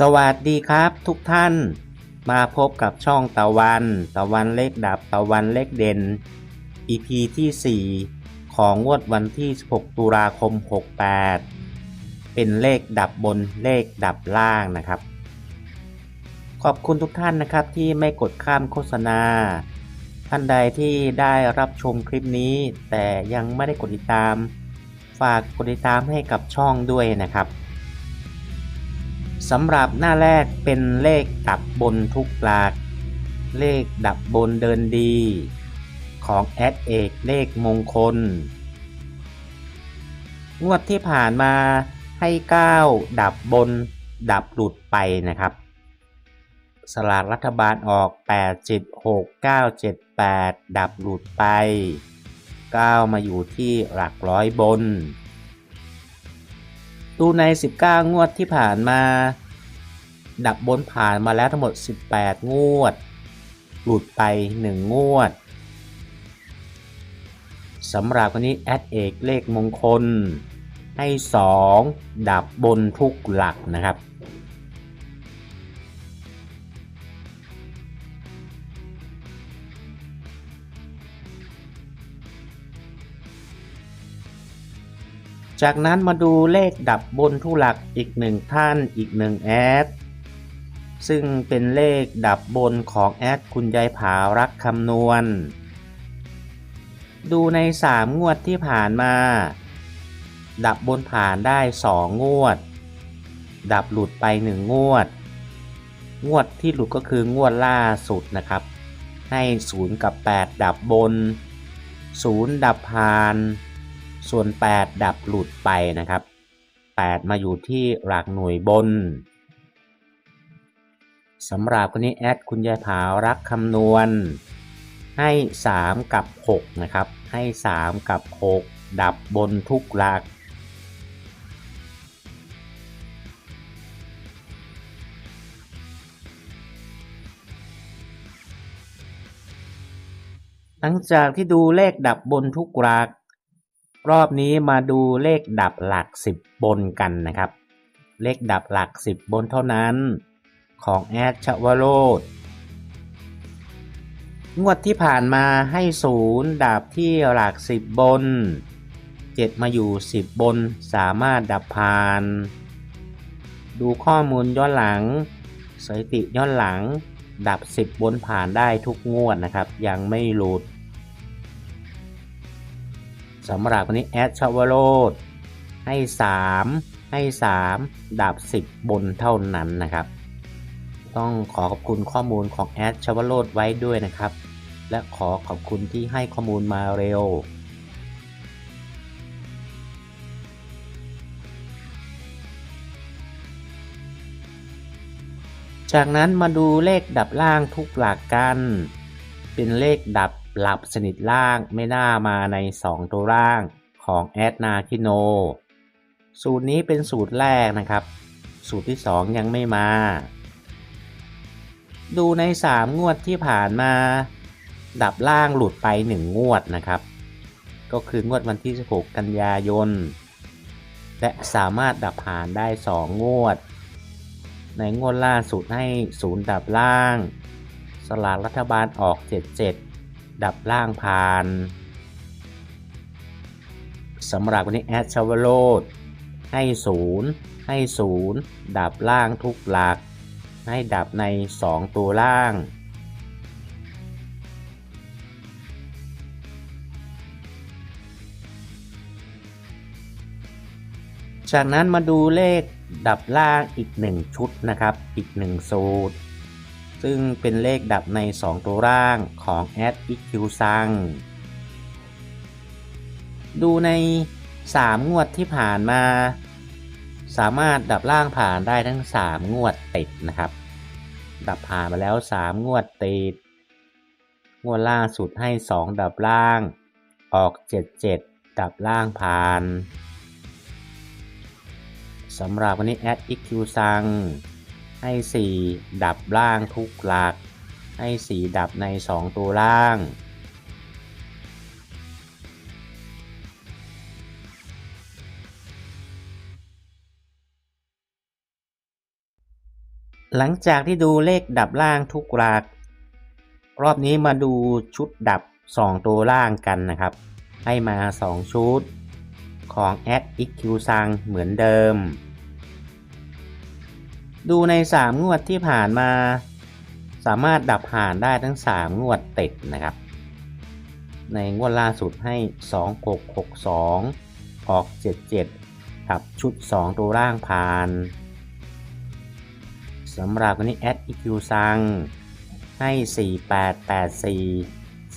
สวัสดีครับทุกท่าน มาพบกับช่องตะวัน ตะวันเลขดับตะวันเลขเด่น EP ที่ 4 ของงวดวันที่ 16 ตุลาคม 68 เป็นเลขดับบนเลขดับล่างนะครับ ขอบคุณทุกท่านนะครับที่ไม่กดข้ามโฆษณา ท่านใดที่ได้รับชมคลิปนี้ แต่ยังไม่ได้กดติดตาม ฝากกดติดตามให้กับช่องด้วยนะครับ สำหรับหน้าแรกเป็นเลขดับบนทุกหลัก เลขดับบนเดินดี ของแอดเอกเลขมงคล งวดที่ผ่านมาให้ 9 ดับบน ดับหลุดไปนะครับ สลากรัฐบาลออก 8 7 6 9 7 8 ดับหลุดไป 9 มาอยู่ที่หลักร้อยบนดูใน 19 งวดที่ผ่านมา ดับบนผ่านมาแล้วทั้งหมด 18 งวด หลุดไป 1 งวดสำหรับวันนี้แอดเอกเลขมงคล ให้ 2 ดับบนทุกหลักนะครับ จากนั้นมาดูเลขดับบนทุกหลักอีกหนึ่งท่านอีกหนึ่งแอด ซึ่งเป็นเลขดับบนของแอดคุณยายผารักคำนวณ ดูใน 3 งวดที่ผ่านมา ดับบนผ่านได้ 2 งวด ดับหลุดไป 1 งวด งวดที่หลุดก็คืองวดล่าสุดนะครับ ให้ 0 กับ 8 ดับบน 0 ดับผ่าน ส่วน 8 ดับหลุดไปนะครับ 8 มาอยู่ที่หลักหน่วยบน สำหรับคนนี้แอดคุณยายผารักคำนวณ ให้ 3 กับ 6 นะครับ ให้ 3 กับ 6 ดับบนทุกหลัก หลังจากที่ดูเลขดับบนทุกหลัก รอบนี้มาดูเลขดับหลัก 10 บนกันนะครับ เลขดับหลัก 10 บนเท่านั้น ของแอดชวโรดงวดที่ผ่านมาให้ศูนย์ดับที่หลัก10บน7มาอยู่10บนสามารถดับผ่าน ดูข้อมูลย้อนหลังสถิติย้อนหลัง ดับ10บนผ่านได้ทุกงวดนะครับ ยังไม่หลุดสำหรับวันนี้แอดชาวโรดให้ 3 ให้ 3 ดับ 10 บนเท่านั้นนะครับ ต้องขอขอบคุณข้อมูลของแอดชวโรดไว้ด้วยนะครับ และขอขอบคุณที่ให้ข้อมูลมาเร็ว จากนั้นมาดูเลขดับล่างทุกหลักกัน เป็นเลขดับหลับสนิทล่างไม่น่ามาใน 2 ตัวล่างของแอดนาคิโน สูตรนี้เป็นสูตรแรกนะครับ สูตรที่ 2 ยังไม่มา ดูใน 3 งวดที่ผ่านมา ดับล่างหลุดไป 1 งวดนะครับ ก็คืองวดวันที่ 16 กันยายน และสามารถดับผ่านได้ 2 งวด ในงวดล่าสุดให้ศูนย์ดับล่าง สลากรัฐบาลออก 77 ดับล่างผ่านสำหรับวันนี้แอดชาวโรดให้ศูนย์ให้ศูนย์ดับล่างทุกหลัก ให้ดับใน 2 ตัวล่าง จากนั้นมาดูเลขดับล่างอีก 1 ชุดนะครับ อีก 1 สูตร ซึ่งเป็นเลขดับใน 2 ตัวล่างของแอดอิคิวซังดูใน 3 งวดที่ผ่านมา สามารถดับล่างผ่านได้ทั้ง 3 งวดติดนะครับ ดับผ่านมาแล้ว 3 งวดติด งวดล่าสุดให้ 2 ดับล่าง ออก 77 ดับล่างผ่านสำหรับวันนี้แอด EQ ซังให้ 4 ดับล่างทุกหลัก ให้ 4 ดับใน 2 ตัวล่าง หลังจากที่ดูเลขดับล่างทุกหลัก รอบนี้มาดูชุดดับ 2 ตัวล่างกันนะครับ ให้มา 2 ชุด ของ a d x q ซังเหมือนเดิม ดูใน 3 งวดที่ผ่านมา สามารถดับผ่านได้ทั้ง 3 งวดติดนะครับ ในงวดล่าสุดให้ 2662 ออก 77ดับชุด 2 ตัวล่างผ่าน สำหรับวันนี้ a d e q ซังให้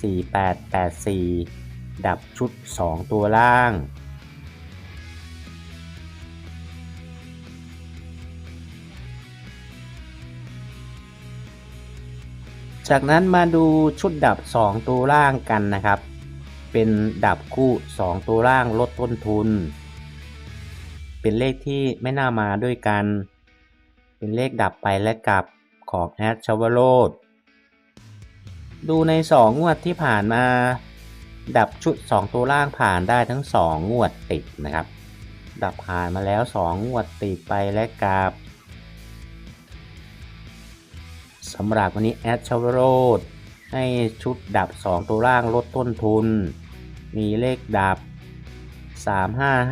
4884 4884 ดับชุด 2 ตัวล่าง จากนั้นมาดูชุดดับ 2 ตัวล่างกันนะครับ เป็นดับคู่ 2 ตัวล่างลดต้นทุน เป็นเลขที่ไม่น่ามาด้วยกัน เป็นเลขดับไปและกลับของแอดชวโรดดูใน 2 งวดที่ผ่านมา ดับชุด 2 ตัวล่างผ่านได้ทั้ง 2 งวดติดนะครับ ดับผ่านมาแล้ว 2 งวดติดไปและกลับสำหรับวันนี้แอดชวโรดให้ชุดดับ 2 ตัวล่างลดต้นทุน มีเลขดับ 3 5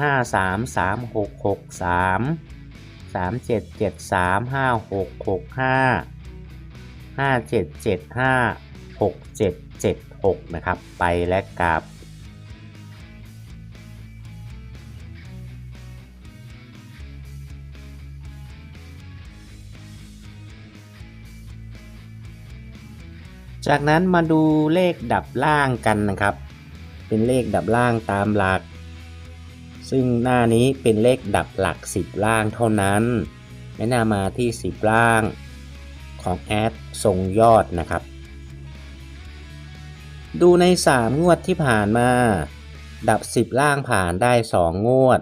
3773566557756776 นะครับ ไปและกลับจากนั้นมาดูเลขดับล่างกันนะครับ เป็นเลขดับล่างตามหลัก ซึ่งหน้านี้เป็นเลขดับหลัก 10 ล่างเท่านั้นไม่น่ามาที่ 10 ล่างของแอดทรงยอดนะครับ ดูใน 3 งวดที่ผ่านมา ดับ 10 ล่างผ่านได้ 2 งวด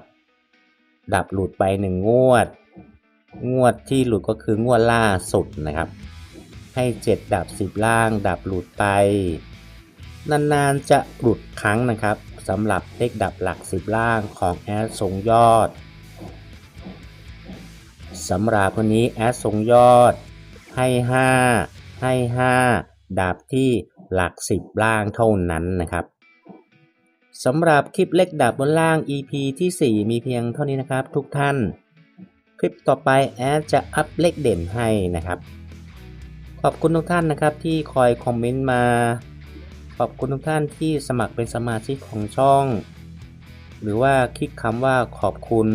ดับหลุดไป 1 งวด งวดที่หลุดก็คืองวดล่าสุดนะครับ ให้ 7 ดับ 10 ล่าง ดับหลุดไป นานๆจะหลุดครั้งนะครับ สำหรับเลขดับหลัก 10 ล่างของแอดทรงยอดสำหรับวันนี้แอดทรงยอด ให้ 5 ให้ 5 ดับที่หลัก 10 ล่างเท่านั้นนะครับสำหรับคลิปเลขดับบนล่าง EP ที่ 4 มีเพียงเท่านี้นะครับทุกท่าน คลิปต่อไปแอดจะอัพเลขเด่นให้นะครับ ขอบคุณทุกท่านนะครับที่คอยคอมเมนต์มา ขอบคุณทุกท่านที่สมัครเป็นสมาชิกของช่อง หรือว่าคลิกคำว่าขอบคุณ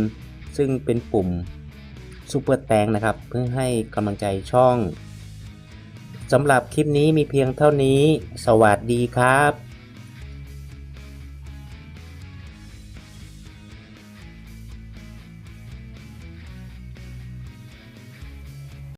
ซึ่งเป็นปุ่มซูเปอร์แตงนะครับ เพื่อให้กำลังใจช่องสำหรับคลิปนี้มีเพียงเท่านี้ สวัสดีครับ